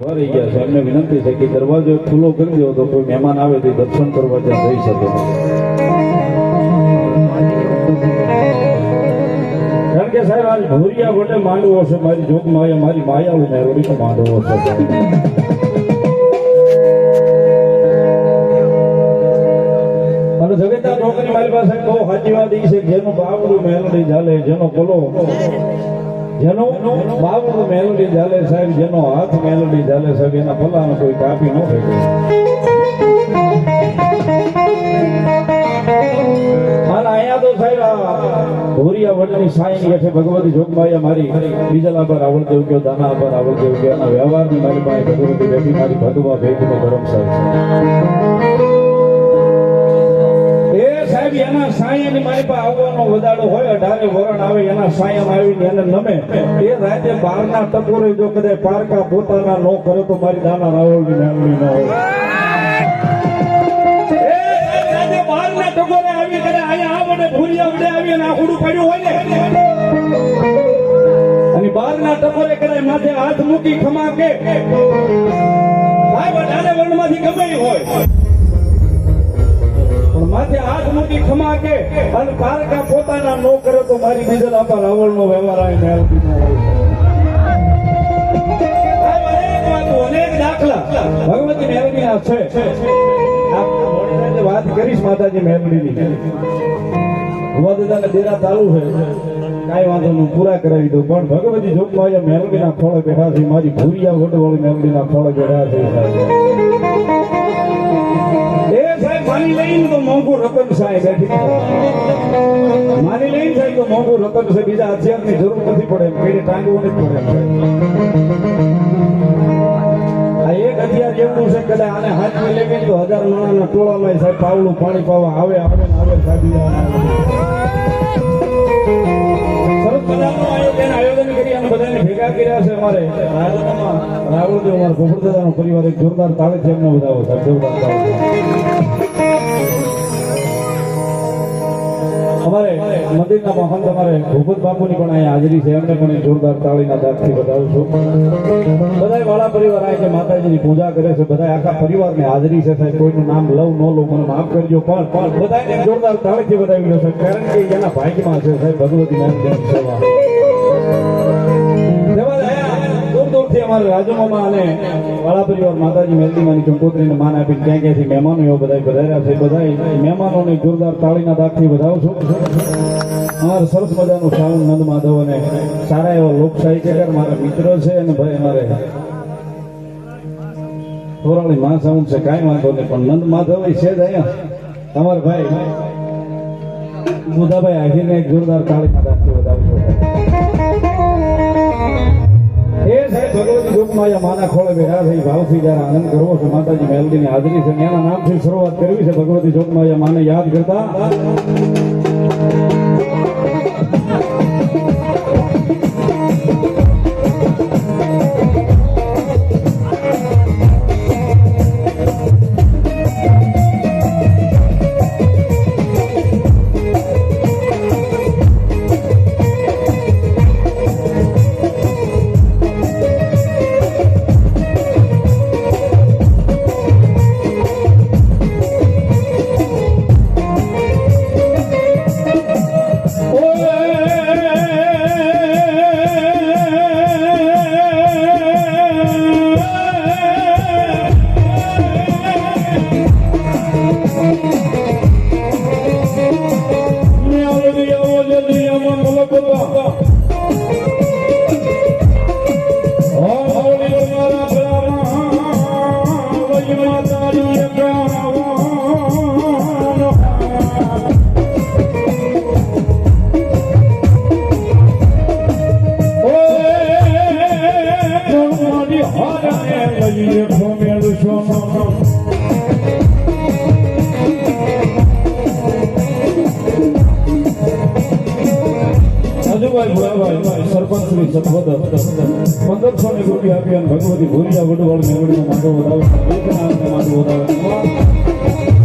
રહી ગયા છે. એમને વિનંતી છે કે દરવાજો ખુલ્લો કરી દો તો કોઈ મહેમાન આવે તો દર્શન કરવા ત્યાં જઈ શકે. કારણ કે સાહેબ, આજ ભૂરિયા વડે માંડવો છે. મારી જોગ માયા, મારી માયાવું મેળવી તો માંડવો છે. અને જગતના નોકરી મારી પાસે બહુ સાચી વાત છે જેનો જેનું બાવડું મહેનત ચાલે, જેનો કોલો જેનો બાવડું મેલોડી ચાલે સાહેબ જેનો હાથ મેલોડી ચાલે સાહેબ એના પલાને કોઈ કાપી ન શકે. અહીંયા તો સાહેબ ભોરિયા વડની સાઈન કે ભગવતી જોગમાયા મારી. બીજા પર આવડદેવ કયો, દાના પર આવડદેવ કયો, એના વ્યવહારની મારી પાસે ભગવતી મારી ભગવા ભેગનો ધર્મ અને આખુડું પડ્યું હોય માથે હાથ મૂકી ખમા કે. સાહેબ અઢારે વર્ણમાંથી ગમે હોય. માથે હાથ મૂકી ક્ષમા કે, અને કારકા પોતાના નો કરે તો મારી બીજલ આપા વ્યવહાર મેળવી ન હોય. અનેક દાખલા. ભગવતી છે. આ છે વાત કરીશ માતાજી મેળવીની ભુવાદાદાને દેરા ચાલુ છે. કાંઈ વાંધો નહીં, પૂરા કરાવી દઉં. પણ ભગવતી જોગમાં અહીંયા મેળવીના ખોળે બેઠા છે. મારી ભૂરિયા વડવાળી મેળવીના ખોળે બેઠા છે. માની લઈને તો મોંઘું રતન સાહેબ બેઠી માની લઈને સાહેબ તો મોંઘું રતન છે, બીજા હથિયારની જરૂર નથી પડે, એમ ટાંગવું નથી પડે. આ એક હથિયાર જેવું છે, કદાચ આને હજાર માણાના ટોળામાં સાહેબ પાવલું પાણી પાવા આવે આવે આવે, સાહેબ કરી અને બધાને ભેગા કર્યા છે અમારે. રાવળદેવ પરિવાર એક જોરદાર તાળે છે એમનો બધા જોરદાર તાળે અમારે મંદિરના મહંત અમારે ભૂપત બાપુની પણ અહીંયા હાજરી છે. એમને પણ જોરદાર તાળીના દાખથી બતાવું છું. બધા વાળા પરિવાર આવે છે માતાજીની પૂજા કરે છે. બધા આખા પરિવારની હાજરી છે સાહેબ. કોઈનું નામ લવ ન લઉં, મને માફ કરજો. પણ બધાને જોરદાર તાળીથી બતાવી લો સાહેબ. કારણ કે એના ભાગ્યમાં છે સાહેબ. ભગવતી નારાયણ સેવા અમારે રાજુમામા અને વાળા પરિવાર માતાજી મેલદીમાની ચંપોત્રીને માન આપીને ક્યાં ક્યાંથી મહેમાનો એવા બધા પધાર્યા છે બધા મહેમાનોને જોરદાર તાળીના દાખથી વધાવું છું. અમારે સરસ મજાનું શ્રાવણ નંદ માધવ અને સારા એવા લોક સાહિત્યકાર મારા મિત્ર છે અને ભાઈ અમારે થોરાળી માં સાઉન્ડ છે, કાંઈ વાંધો નહીં, પણ નંદ માધવ છે જ અહીંયા. તમારા ભાઈ બુધાભાઈ આખીને એક જોરદાર તાળીના દાખથી થઈ જયારે આનંદ કરવો છે, માતાજી મેલડીની હાજરી છે. એના નામથી શરૂઆત કરવી છે, ભગવતી ચોકમાં માને યાદ કરતા. સરપંચ શ્રી સદવદ પંદરસો ની રૂપિયા આપી ભગવતી ભૂરિયા વડવાળ મેળવીનો માંડો વધાવે એક વધાવે